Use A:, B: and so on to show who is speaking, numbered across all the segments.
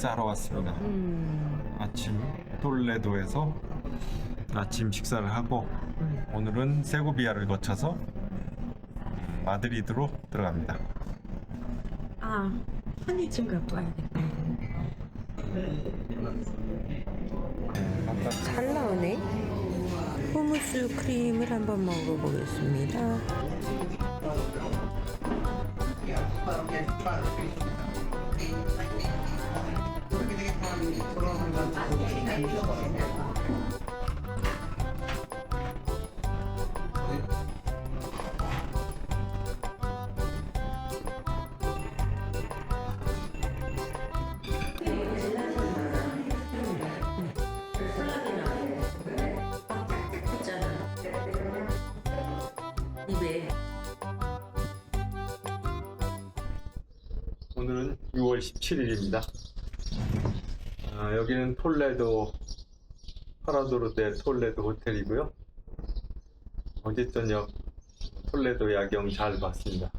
A: 식사하러 왔습니다.
B: 음,
A: 아침 톨레도에서 아침 식사를 하고 오늘은 세고비아를 거쳐서 마드리드로 들어갑니다.
B: 아, 편의점 갖고 와야겠다. 잘 나오네. 후무스 크림을 한번 먹어보겠습니다.
A: 오늘은 6월 17일입니다. 아, 여기는 톨레도 파라도르데 톨레도 호텔이고요. 어제 저녁 톨레도 야경 잘 봤습니다.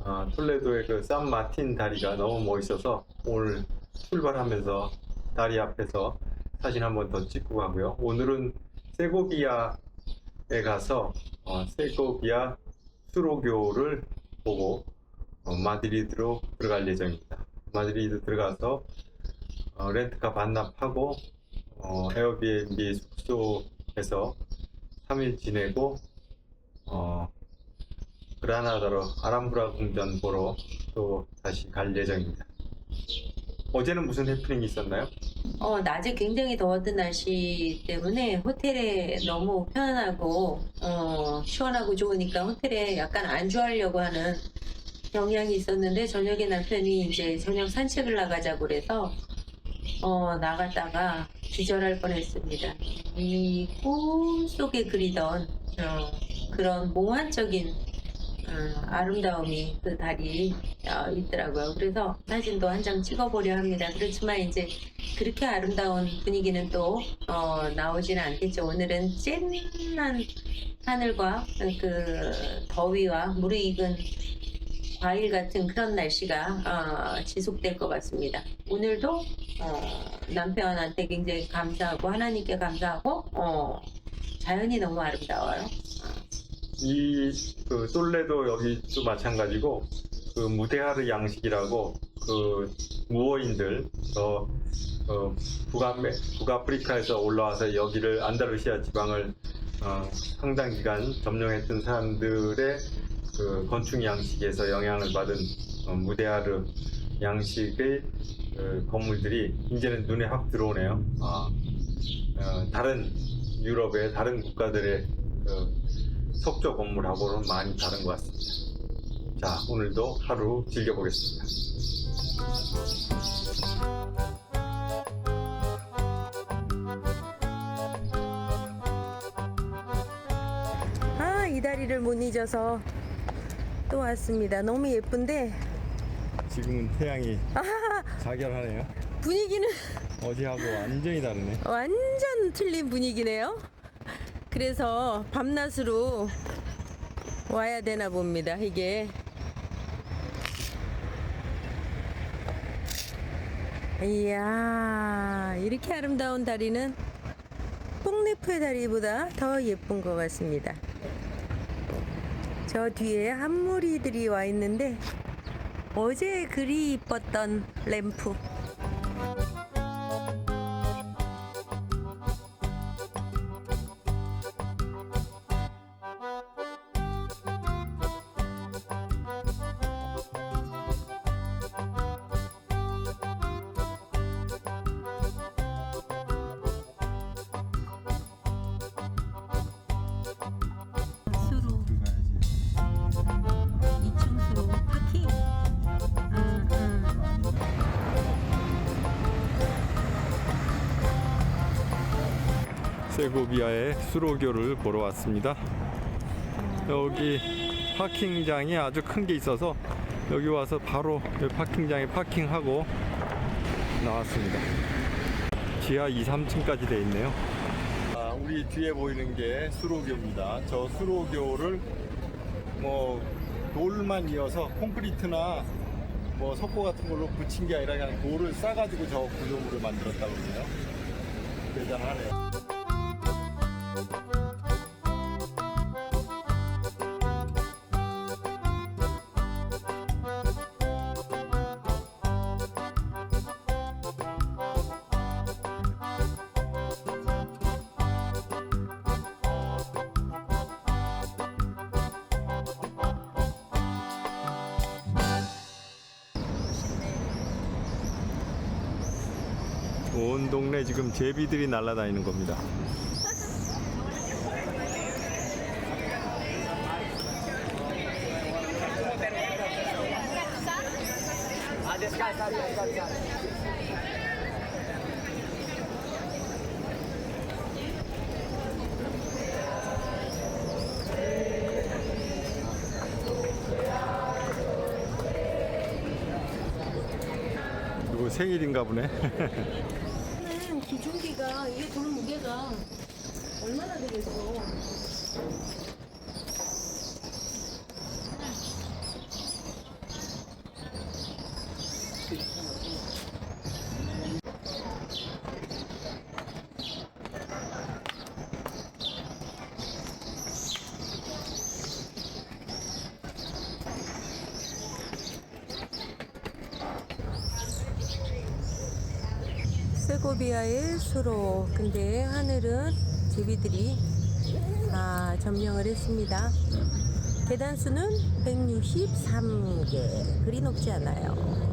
A: 아, 톨레도의 그 산 마틴 다리가 너무 멋있어서 오늘 출발하면서 다리 앞에서 사진 한 번 더 찍고 가고요. 오늘은 세고비아에 가서 어, 세고비아 수로교를 보고 어, 마드리드로 들어갈 예정입니다. 마드리드 들어가서 어, 렌트카 반납하고 어, 에어비앤비 숙소에서 3일 지내고 어, 그라나다로 아람브라 궁전 보러 또 다시 갈 예정입니다. 어제는 무슨 해프닝이 있었나요?
B: 어, 낮에 굉장히 더웠던 날씨 때문에 호텔에 너무 편안하고, 어, 시원하고 좋으니까 호텔에 약간 안주하려고 하는 경향이 있었는데, 저녁에 남편이 이제 저녁 산책을 나가자고 그래서, 어, 나갔다가 기절할 뻔 했습니다. 이 꿈속에 그리던, 어, 그런 몽환적인 어, 아름다움이 그 달이 어, 있더라고요. 그래서 사진도 한 장 찍어보려 합니다. 그렇지만 이제 그렇게 아름다운 분위기는 또 어, 나오지는 않겠죠. 오늘은 쨍한 하늘과 그 더위와 무르익은 과일 같은 그런 날씨가 어, 지속될 것 같습니다. 오늘도 어, 남편한테 굉장히 감사하고 하나님께 감사하고 어, 자연이 너무 아름다워요.
A: 이그 솔레도 여기도 마찬가지고 그 무데하르 양식이라고 그 무어인들 저 어, 북아메, 북아프리카에서 올라와서 여기를 안다루시아 지방을 어, 상당 기간 점령했던 사람들의 그 건축 양식에서 영향을 받은 어, 무데하르 양식의 그 건물들이 이제는 눈에 확 들어오네요. 아, 어, 다른 유럽의 다른 국가들의 그 석조 건물하고는 많이 다른 것 같습니다. 자, 오늘도 하루 즐겨보겠습니다.
B: 아, 이 다리를 못 잊어서 또 왔습니다. 너무 예쁜데
A: 지금은 태양이 자결하네요.
B: 분위기는
A: 어제하고 완전히 다르네.
B: 완전 틀린 분위기네요. 그래서 밤낮으로 와야 되나 봅니다. 이게 이야 이렇게 아름다운 다리는 뽕네프의 다리보다 더 예쁜 것 같습니다. 저 뒤에 한무리들이 와 있는데 어제 그리 이뻤던 램프
A: 세고비아의 수로교를 보러 왔습니다. 여기 파킹장이 아주 큰 게 있어서 여기 와서 바로 파킹장에 파킹하고 나왔습니다. 지하 2, 3층까지 돼 있네요. 아, 우리 뒤에 보이는 게 수로교입니다. 저 수로교를 뭐 돌만 이어서 콘크리트나
C: 뭐뭐 석고 같은 걸로 붙인 게 아니라 그냥 돌을 싸가지고 저 구조물을 만들었다고 그러네요. 대단하네요.
A: 온 동네 지금 제비들이 날아다니는 겁니다. 생일인가 보네.
B: 저는 기중기가 이게 돌 무게가 얼마나 되겠어? 세고비아의 수로 근데 하늘은 제비들이 다 점령을 했습니다. 계단 수는 163개 그리 높지 않아요.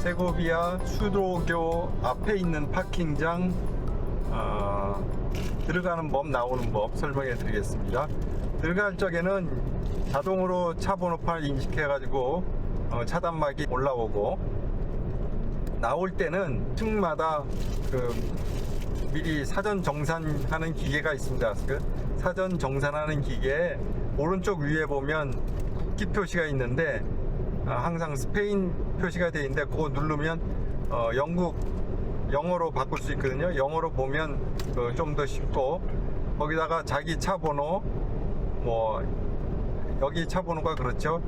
A: 세고비아 수도교 앞에 있는 파킹장 어, 들어가는 법 나오는 법 설명해 드리겠습니다. 들어갈 적에는 자동으로 차 번호판 인식해 가지고 어, 차단막이 올라오고 나올 때는 층마다 그 미리 사전 정산하는 기계가 있습니다. 그 사전 정산하는 기계에 오른쪽 위에 보면 국기 표시가 있는데 아, 항상 스페인 표시가 되어 있는데 그거 누르면 어, 영국 영어로 바꿀 수 있거든요. 영어로 보면 그 좀 더 쉽고 거기다가 자기 차 번호 뭐 여기 차 번호가 그렇죠.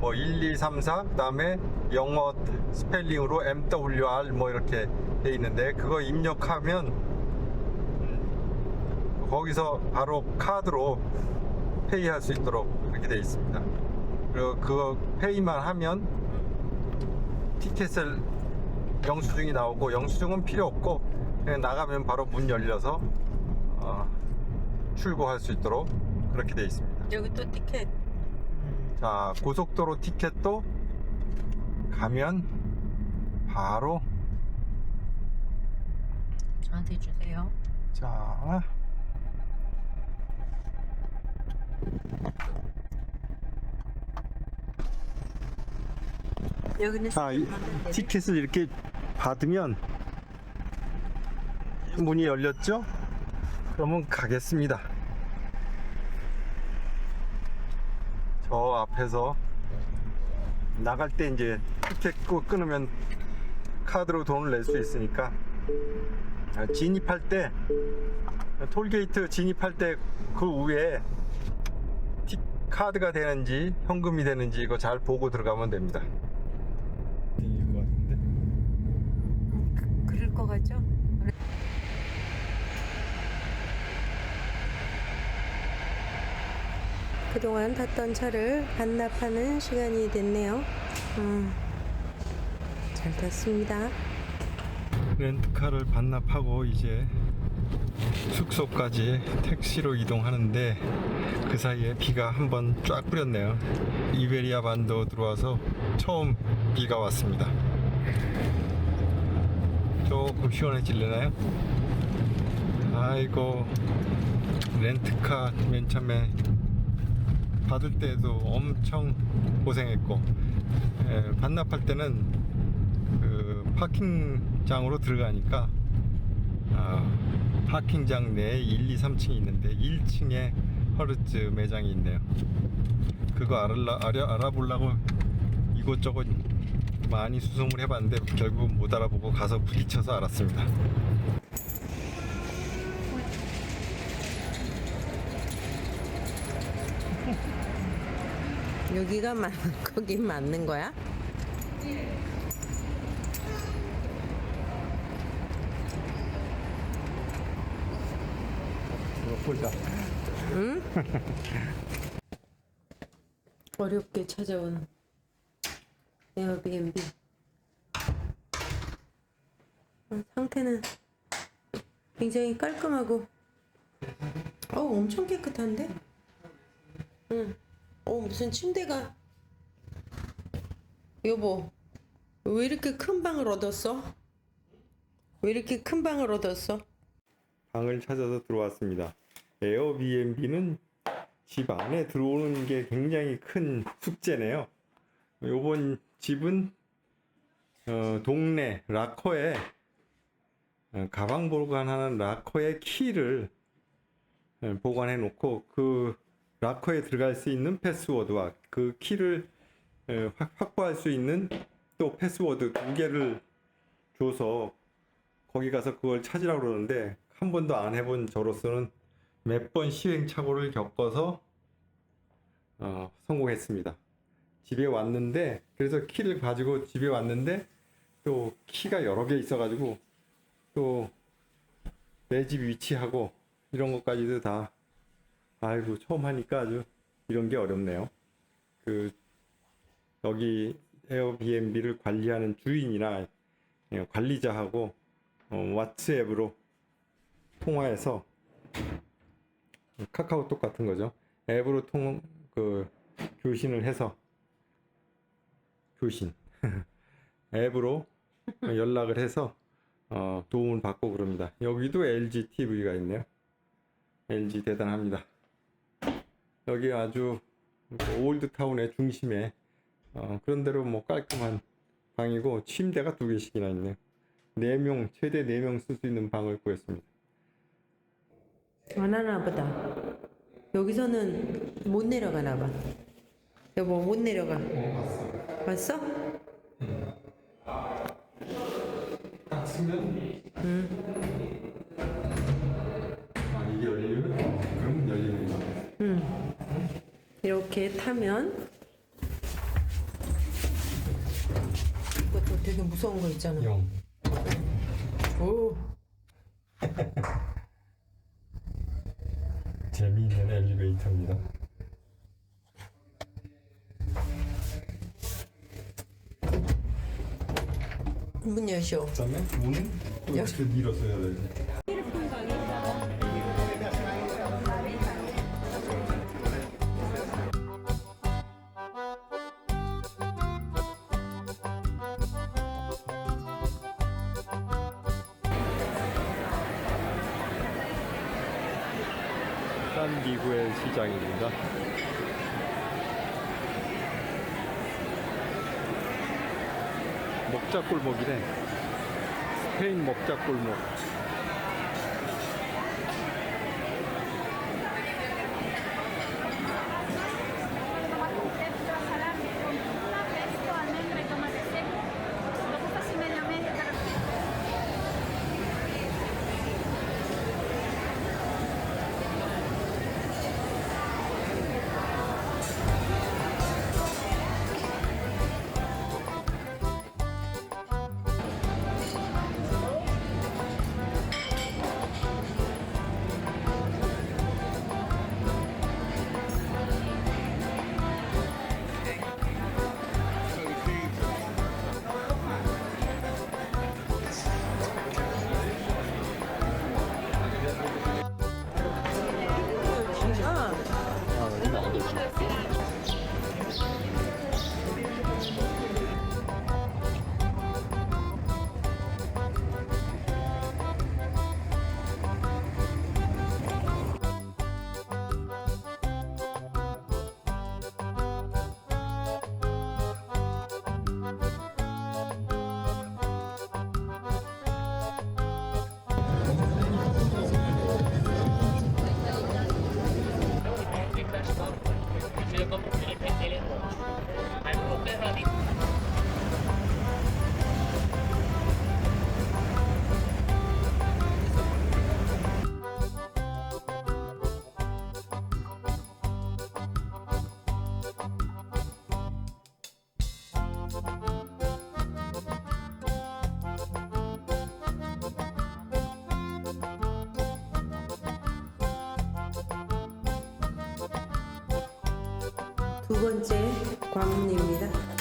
A: 뭐 1, 2, 3, 4 그다음에 영어 스펠링으로 MWR 뭐 이렇게 돼 있는데 그거 입력하면 음, 거기서 바로 카드로 페이할 수 있도록 그렇게 돼 있습니다. 그리고 그거 페이만 하면 티켓을 영수증이 나오고 영수증은 필요 없고 그냥 나가면 바로 문 열려서 어, 출고할 수 있도록 그렇게 돼 있습니다.
B: 여기 또 티켓
A: 자 고속도로 티켓도 가면 바로
B: 저한테 주세요.
A: 자
B: 여기는
A: 자, 이 티켓을 이렇게 받으면 문이 열렸죠? 그러면 가겠습니다. 저 앞에서 나갈 때 이제 티켓 끄- 끊으면 카드로 돈을 낼 수 있으니까 아, 진입할 때 톨게이트 진입할 때 그 위에 티- 카드가 되는지 현금이 되는지 이거 잘 보고 들어가면 됩니다. 땡길 것 같은데.
B: 그럴 것 같죠? 그동안 탔던 차를 반납하는 시간이 됐네요. 음, 잘 탔습니다.
A: 렌트카를 반납하고 이제 숙소까지 택시로 이동하는데 그 사이에 비가 한번 쫙 뿌렸네요. 이베리아 반도 들어와서 처음 비가 왔습니다. 조금 시원해질려나요? 아이고 렌트카 맨 처음에 받을 때도 엄청 고생했고 에, 반납할 때는 그 파킹장으로 들어가니까 아, 파킹장 내에 1, 2, 3층이 있는데 1층에 허르츠 매장이 있네요. 그거 알아, 알아, 알아보려고 이곳저곳 많이 수송을 해봤는데 결국 못 알아보고 가서 부딪혀서 알았습니다.
B: 여기가 맞, 거긴 맞는 거야?
A: 보자.
B: 어렵게 찾아온 에어비앤비. 어, 상태는 굉장히 깔끔하고, 어 엄청 깨끗한데? 응. 어 무슨 침대가 여보 왜 이렇게 큰 방을 얻었어? 왜 이렇게 큰 방을 얻었어?
A: 방을 찾아서 들어왔습니다. 에어비앤비는 집 안에 들어오는 게 굉장히 큰 숙제네요. 요번 집은 어, 동네 락커에 어, 가방 보관하는 락커의 키를 어, 보관해 놓고 그 락커에 들어갈 수 있는 패스워드와 그 키를 어, 확- 확보할 수 있는 또 패스워드 두 개를 줘서 거기 가서 그걸 찾으라고 그러는데 한 번도 안 해본 저로서는 몇 번 시행착오를 겪어서 어, 성공했습니다. 집에 왔는데 그래서 키를 가지고 집에 왔는데 또 키가 여러 개 있어가지고 또 내 집 위치하고 이런 것까지도 다 아이고 처음 하니까 아주 이런 게 어렵네요. 그 여기 에어비앤비를 관리하는 주인이나 예, 관리자하고 어, 왓츠앱으로 통화해서 카카오톡 같은 거죠. 앱으로 통, 그, 교신을 해서, 교신. 앱으로 연락을 해서, 어, 도움을 받고 그럽니다. 여기도 LG TV가 있네요. LG 대단합니다. 여기 아주 올드타운의 중심에, 어, 그런대로 뭐 깔끔한 방이고, 침대가 두 개씩이나 있네요. 4명, 최대 4명 쓸 수 있는 방을 구했습니다.
B: 안 하나 보다. 여기서는 못 내려가나 봐. 여보 못 내려가. 봤어?
A: 딱 쓰면 아 이게 열리면 그럼 열리는 거야
B: 이렇게 타면 이것도 되게 무서운 거 있잖아.
A: 영
B: 오.
A: 재미있는 엘리베이터입니다
B: 문 여시오.
A: 그다음에 문은 또 이렇게 밀어서 열어야 돼 산디구의 시장입니다. 먹자 골목이래. 스페인 먹자 골목.
B: Sí. 두 번째 관문입니다.